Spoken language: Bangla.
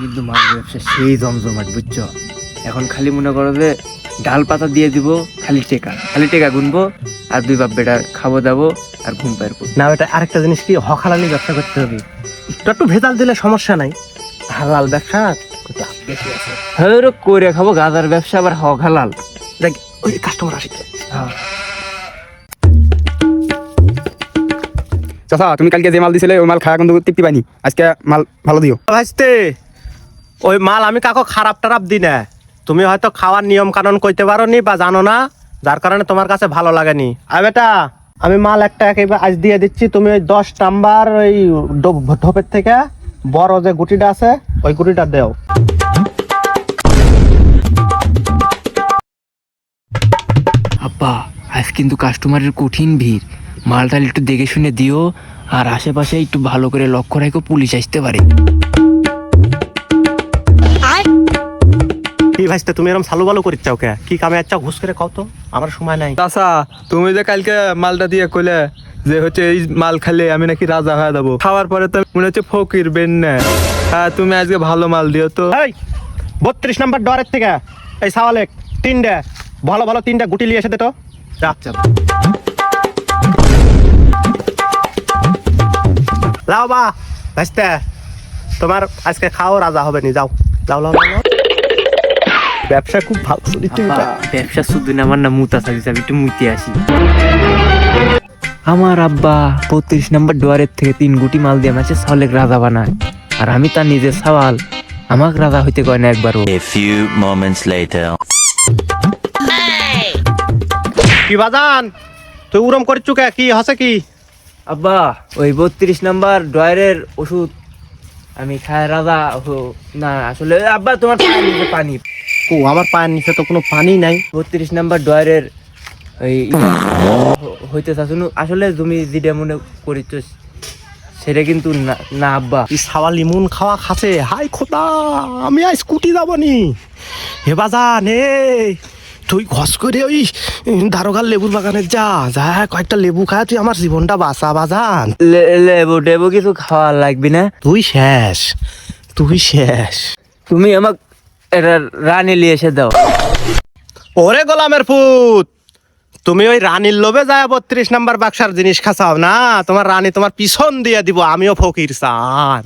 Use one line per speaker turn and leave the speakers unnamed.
কিন্তু মাছ ব্যবসা সেই জমজমাট বুঝছ? এখন খালি মনে করো যে ডাল পাতা দিয়ে দিব খালি টেকা। খালি টেকা গুনবো আর দুই বাপ বেটা খাব দাবো আর ঘুম পারব
না ওটা আরেকটা জিনিস কি হকালালি ব্যবসা করতে হবে। একটু একটু ভেজাল দিলে সমস্যা নাই। হালাল ব্যবসা
হ্যাঁ করে খাব গাদার ব্যবসা আবার হক হালাল
দেখ ওই কাস্টমার আসছে
চাচা তুমি কালকে যে মাল দিছিলে ওই মাল খাওয়া কিন্তু তৃপ্তি পাইনি। আজকে মাল ভালো দিও।
ভাইস্তে ওই মাল আমি কাকো খারাপ টারাপ দিই না। তুমি হয়তো খাওয়ার নিয়ম কানুন কইতে পারো নি বা জানো না, যার কারণে তোমার কাছে ভালো লাগেনি। আর বেটা, আমি মাল একটা একেবারে আজ দিয়ে দিচ্ছি, তুমি ওই দশ নাম্বার ওই ঢোপের থেকে বড় যে গুটিটা আছে, ওই গুটিটা দেও।
আব্বা, আজ কিন্তু কাস্টমারের কঠিন ভিড়। মালটাল একটু দেখে শুনে দিও, আর আশেপাশে একটু ভালো করে লক্ষ্য রাখো, পুলিশ আসতে পারে।
কি ভাইস্তে তুমি এরকম সালু বালু করিচ্ছাও কে? কি কামে আচ্ছা ঘুষ করে কও তো আমার সময় নাই।
তুমি যে কালকে মালটা দিয়ে কইলে যে হচ্ছে এই মাল খালে আমি নাকি রাজা হয়ে যাব। খাওয়ার পরে তো মনে হচ্ছে ফকির বেন না হ্যাঁ তুমি আজকে ভালো মাল দিও তো।
এই বত্রিশ নাম্বার ডরের থেকে এই তিনটে ভালো ভালো তিনটা গুটি নিয়ে এসে দে তো। যা যাও বা ভাইস্তে তোমার আজকে খাও রাজা হবে নি যাও। যাও, যাও, যাও। ব্যবসা খুব ভালো
আব্বা, ব্যবসা শুধু না আমার না মুতা চাবি চাবি একটু মুতে আসি। আমার আব্বা বত্রিশ নম্বর ডোয়ারের থেকে তিন গুটি মাল দিয়ে আমাকে সলেক রাজা বানায়। আর আমি তার নিজের সওয়াল। আমাকে রাজা হইতে কয় না একবারও।
A few moments later.
কি বাজান? তুই উরম করিচ্ছু কে? কি হসে কি?
আব্বা ওই বত্রিশ নাম্বার ডয়ারের ওষুধ আমি খায় রাজা না আসলে আব্বা তোমার নিচে পানি।
ও আমার পায়ের নিচে তো কোনো পানি নাই।
বত্রিশ নাম্বার ডয়ারের ওই হইতে চাচ্ছু আসলে তুমি যেটা মনে করিচ্ছ সেটা কিন্তু না আব্বা।
সাওয়া লিমুন খাওয়া খাসে হাই খোদা আমি আজ স্কুটি যাব নি হে বাজান হে তুই ঘস করে ওই দারোগার লেবুর বাগানে যা। যা কয়েকটা লেবু খায় তুই আমার জীবনটা বাঁচা বাজান।
লে- লেবু টেবু কিছু খাওয়া লাগবি না?
তুই শেষ তুই শেষ।
তুমি আমাক এটা রানী নিয়ে এসে দাও।
ওরে গোলামের পুত, তুমি ওই রানীর লোভে যায় বত্রিশ নাম্বার বাক্সার জিনিস খাসাও না, তোমার রানী তোমার পিছন দিয়ে দিব, আমিও ফকির চান।